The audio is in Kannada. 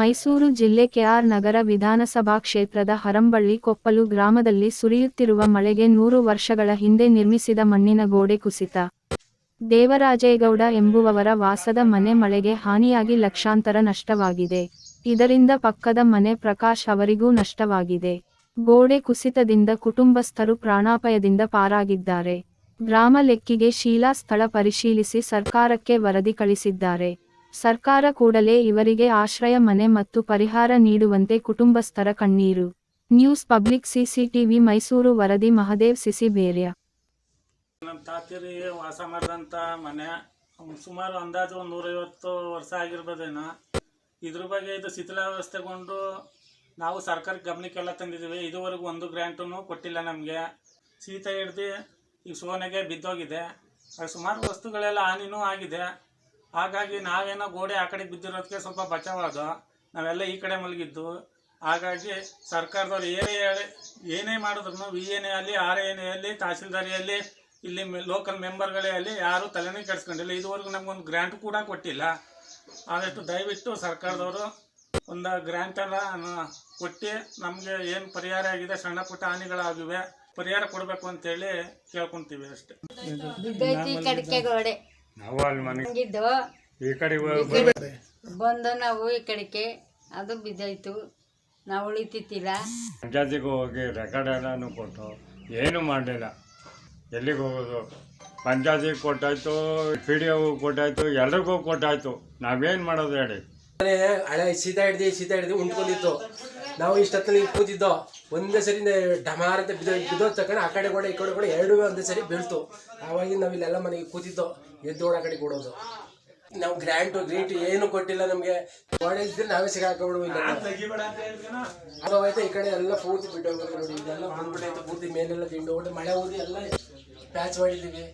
ಮೈಸೂರು ಜಿಲ್ಲೆ ಕೆಆರ್ ನಗರ ವಿಧಾನಸಭಾ ಕ್ಷೇತ್ರದ ಹರಂಬಳ್ಳಿ ಕೊಪ್ಪಲು ಗ್ರಾಮದಲ್ಲಿ ಸುರಿಯುತ್ತಿರುವ ಮಳೆಗೆ ನೂರು ವರ್ಷಗಳ ಹಿಂದೆ ನಿರ್ಮಿಸಿದ ಮಣ್ಣಿನ ಗೋಡೆ ಕುಸಿತ. ದೇವರಾಜೇಗೌಡ ಎಂಬುವವರ ವಾಸದ ಮನೆ ಮಳೆಗೆ ಹಾನಿಯಾಗಿ ಲಕ್ಷಾಂತರ ನಷ್ಟವಾಗಿದೆ. ಇದರಿಂದ ಪಕ್ಕದ ಮನೆ ಪ್ರಕಾಶ್ ಅವರಿಗೂ ನಷ್ಟವಾಗಿದೆ. ಗೋಡೆ ಕುಸಿತದಿಂದ ಕುಟುಂಬಸ್ಥರು ಪ್ರಾಣಾಪಾಯದಿಂದ ಪಾರಾಗಿದ್ದಾರೆ. ಗ್ರಾಮ ಲೆಕ್ಕಿಗೆ ಶೀಲಾ ಸ್ಥಳ ಪರಿಶೀಲಿಸಿ ಸರ್ಕಾರಕ್ಕೆ ವರದಿ ಕಳಿಸಿದ್ದಾರೆ. ಸರ್ಕಾರ ಕೂಡಲೇ ಇವರಿಗೆ ಆಶ್ರಯ, ಮನೆ ಮತ್ತು ಪರಿಹಾರ ನೀಡುವಂತೆ ಕುಟುಂಬಸ್ಥರ ಕಣ್ಣೀರು. ನ್ಯೂಸ್ ಪಬ್ಲಿಕ್ ಸಿಸಿಟಿವಿ ಮೈಸೂರು, ವರದಿ ಮಹದೇವ್ ಸಿಸಿಬೇರ್ಯ ನಮ್ಮ ತಾತಿಯರಿಗೆ ವಾಸ ಮಾಡಿದಂಥ ಮನೆ, ಸುಮಾರು ಅಂದಾಜು ಒಂದು ನೂರೈವತ್ತು ವರ್ಷ ಆಗಿರ್ಬೋದೇನೋ. ಇದ್ರ ಬಗ್ಗೆ ಇದು ಶಿಥಿಲಾವಸ್ಥೆಗೊಂಡು ನಾವು ಸರ್ಕಾರಕ್ಕೆ ಗಮನಕ್ಕೆಲ್ಲ ತಂದಿದ್ದೀವಿ. ಇದುವರೆಗೂ ಒಂದು ಗ್ರ್ಯಾಂಟೂ ಕೊಟ್ಟಿಲ್ಲ ನಮಗೆ. ಶೀತ ಹಿಡ್ದು ಈಗ ಸೋನೆಗೆ ಬಿದ್ದೋಗಿದೆ. ಸುಮಾರು ವಸ್ತುಗಳೆಲ್ಲ ಹಾನಿನೂ ಆಗಿದೆ. ಹಾಗಾಗಿ ನಾವೇನೋ ಗೋಡೆ ಆ ಕಡೆ ಬಿದ್ದಿರೋದಕ್ಕೆ ಸ್ವಲ್ಪ ಬಚಾವಾದ. ನಾವೆಲ್ಲ ಈ ಕಡೆ ಮಲಗಿದ್ದು. ಹಾಗಾಗಿ ಸರ್ಕಾರದವ್ರು ಏನೇ ಹೇಳಿ, ಏನೇ ಮಾಡಿದ್ರು ವಿ ಎನ್ ಅಲ್ಲಿ ಆರ್ ಎನ್ ಅಲ್ಲಿ ತಹಸೀಲ್ದಾರಿಯಲ್ಲಿ ಇಲ್ಲಿ ಲೋಕಲ್ ಮೆಂಬರ್ಗಳೇ ಅಲ್ಲಿ ಯಾರೂ ತಲೆನೇ ಕೆಡಿಸ್ಕೊಂಡಿಲ್ಲ. ಇದುವರೆಗೂ ನಮಗೊಂದು ಗ್ರ್ಯಾಂಟ್ ಕೂಡ ಕೊಟ್ಟಿಲ್ಲ. ಆದಷ್ಟು ದಯವಿಟ್ಟು ಸರ್ಕಾರದವರು ಒಂದು ಗ್ರ್ಯಾಂಟೆಲ್ಲ ಕೊಟ್ಟು ನಮಗೆ ಏನು ಪರಿಹಾರ ಆಗಿದೆ, ಸಣ್ಣ ಪುಟ್ಟ ಹಾನಿಗಳಾಗಿವೆ, ಪರಿಹಾರ ಕೊಡಬೇಕು ಅಂತೇಳಿ ಕೇಳ್ಕೊತೀವಿ ಅಷ್ಟೇ. ನಾವು ಅಲ್ಲಿ ಮನೆ ಹಂಗಿದ್ದು. ಈ ಕಡೆ ಬಂದು ನಾವು ಈ ಕಡೆಗೆ ಅದು ಬಿದ್ದಾಯ್ತು. ನಾವು ಉಳಿತಿತ್ತಿಲ್ಲ. ಪಂಚಾಯತಿಗೆ ಹೋಗಿ ರೆಕಾರ್ಡ್ ಎಲ್ಲಾನು ಕೊಟ್ಟು ಏನು ಮಾಡಲಿಲ್ಲ. ಎಲ್ಲಿಗೆ ಹೋಗೋದು? ಪಂಚಾಯತಿಗೆ ಕೊಟ್ಟಾಯ್ತು ಪಿ ಡಿ ಒ ಕೊಟ್ಟಾಯ್ತು ಎಲ್ರಿಗೂ ಕೊಟ್ಟಾಯ್ತು. ನಾವೇನು ಮಾಡೋದು ಹೇಳಿ? ಹಳೆ ಶೀತ ಹಿಡ್ದು ಶೀತ ಹಿಡ್ದು ಉಂಟ್ಕೊಂಡಿತ್ತು ನಾವು ಇಷ್ಟೊತ್ತಲ್ಲಿ ಕೂತಿದ್ದೋ. ಒಂದೇ ಸರಿ ಡಮಾರ ಅಂತ ಬಿದ್ದೋ, ಬಿದ್ದೋದ್ ತಕೊಂಡು ಆ ಕಡೆ ಕೂಡ, ಈ ಕಡೆ ಕೂಡ ಎರಡೂ ಒಂದೇ ಸರಿ ಬೀಳ್ತು. ಆವಾಗಿ ನಾವು ಇಲ್ಲೆಲ್ಲ ಮನೆಗೆ ಕೂತಿದ್ದೋ. ಎದ್ದು ಆ ಕಡೆ ಕೊಡೋದು ನಾವು ಗ್ರ್ಯಾಂಟು, ಗ್ರೀಟು ಏನು ಕೊಟ್ಟಿಲ್ಲ ನಮಗೆ. ಇದ್ರೆ ನಾವೇ ಸಿಗಾಕೊಂಡ್ಬಿಡುವ ಅದು ಹೋಯ್ತು, ಈ ಕಡೆ ಎಲ್ಲ ಪೂರ್ತಿ ಬಿಟ್ಟು ನೋಡಿ, ಇದೆಲ್ಲ ಬಂದ್ಬಿಟ್ಟೈತೆ ಪೂರ್ತಿ ಮೇಲೆಲ್ಲ ಹೊಡೆದು ಮಳೆ ಊದಿ ಎಲ್ಲ ಪ್ಯಾಚ್ ಮಾಡಿದ್ದೀವಿ.